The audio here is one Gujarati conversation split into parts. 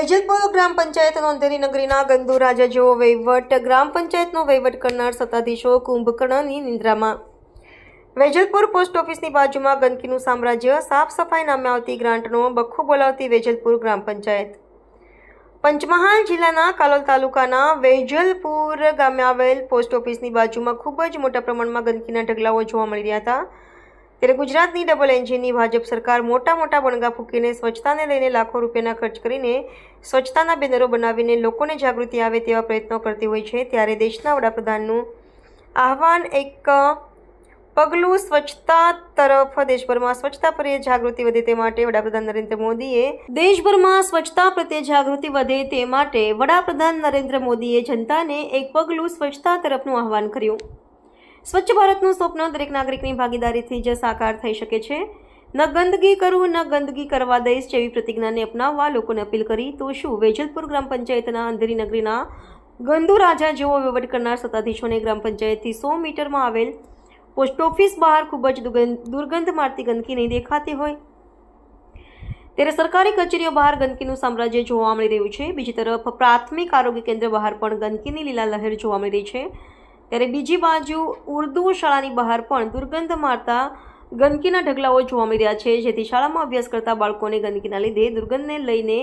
વેજલપુર ગ્રામ પંચાયત નોંધેરી નગરીના ગંદુ રાજા જેવો વહીવટ ગ્રામ પંચાયતનો વહીવટ કરનાર સત્તાધીશો કુંભકર્ણની નિંદ્રામાં. વેજલપુર પોસ્ટ ઓફિસની બાજુમાં ગંદકીનું સામ્રાજ્ય સાફ સફાઈ નામે આવતી ગ્રાન્ટનો બખ્ખો બોલાવતી વેજલપુર ગ્રામ પંચાયત. પંચમહાલ જિલ્લાના કાલોલ તાલુકાના વેજલપુર ગામે આવેલ પોસ્ટ ઓફિસની બાજુમાં ખૂબ જ મોટા પ્રમાણમાં ગંદકીના ઢગલાઓ જોવા મળી રહ્યા હતા. ત્યારે ગુજરાતની ડબલ એન્જિનની ભાજપ સરકાર મોટા મોટા બણગા ફૂંકીને સ્વચ્છતાને લઈને લાખો રૂપિયાના ખર્ચ કરીને સ્વચ્છતાના બેનરો બનાવીને લોકોને જાગૃતિ આવે તેવા પ્રયત્નો કરતી હોય છે. ત્યારે દેશના વડાપ્રધાનનું આહવાન એક, પગલું સ્વચ્છતા તરફ દેશભરમાં સ્વચ્છતા પ્રત્યે જાગૃતિ વધે તે માટે વડાપ્રધાન નરેન્દ્ર મોદીએ દેશભરમાં સ્વચ્છતા પ્રત્યે જાગૃતિ વધે તે માટે વડાપ્રધાન નરેન્દ્ર મોદીએ જનતાને એક પગલું સ્વચ્છતા તરફનું આહવાન કર્યું. સ્વચ્છ ભારતનું સ્વપ્ન દરેક નાગરિકની ભાગીદારીથી જ સાકાર થઈ શકે છે. ન ગંદકી કરું, ન ગંદકી કરવા દઈશ જેવી પ્રતિજ્ઞાને અપનાવવા લોકોને અપીલ કરી, તો શું? વેજલપુર ગ્રામ પંચાયતના અંધેરી નગરીના ગંદુ રાજા જેવો વહીવટ કરનાર સત્તાધીશોને ગ્રામ પંચાયતથી સો મીટરમાં આવેલ પોસ્ટ ઓફિસ બહાર ખૂબ જ દુર્ગંધ મારતી ગંદકી નહીં દેખાતી હોય. ત્યારે સરકારી કચેરીઓ બહાર ગંદકીનું સામ્રાજ્ય જોવા મળી રહ્યું છે. બીજી તરફ પ્રાથમિક આરોગ્ય કેન્દ્ર બહાર પણ ગંદકીની લીલા લહેર જોવા મળી રહી છે. ત્યારે બીજી બાજુ ઉર્દુ શાળાની બહાર પણ દુર્ગંધ મારતા ગંદકીના ઢગલાઓ જોવા મળી રહ્યા છે. જેથી શાળામાં અભ્યાસ કરતા બાળકોને ગંદકીના લીધે દુર્ગંધને લઈને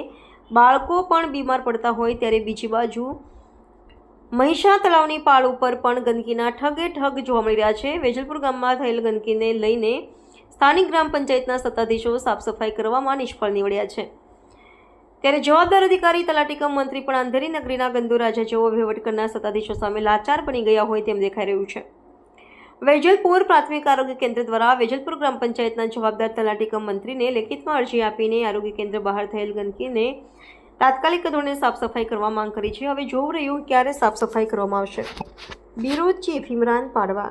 બાળકો પણ બીમાર પડતા હોય ત્યારે બીજી બાજુ મહિષા તળાવની પાળ ઉપર પણ ગંદકીના ઠગે ઠગ જોવા મળી રહ્યા છે. વેજલપુર ગામમાં થયેલ ગંદકીને લઈને સ્થાનિક ગ્રામ પંચાયતના સત્તાધીશો સાફ સફાઈ કરવામાં નિષ્ફળ નીવડ્યા છે. ત્યારે જવાબદાર અધિકારી તલાટી કમ મંત્રી પણ અંધેરી નગરીના ગંદુ રાજા જેવો વહીવટ કરનાર સત્તાધીશો સામે લાચાર બની ગયા હોય તેમ દેખાઈ રહ્યું છે. વેજલપુર પ્રાથમિક આરોગ્ય કેન્દ્ર દ્વારા વેજલપુર ગ્રામ પંચાયતના જવાબદાર તલાટી કમ મંત્રીને લેખિતમાં અરજી આપીને આરોગ્ય કેન્દ્ર બહાર થયેલ ગંદકીને તાત્કાલિક ધોરણે સાફ સફાઈ કરવા માંગ કરી છે. હવે જોવું રહ્યું ક્યારે સાફ સફાઈ કરવામાં આવશે. બ્યુરો ચીફ ઇમરાન પાડવા.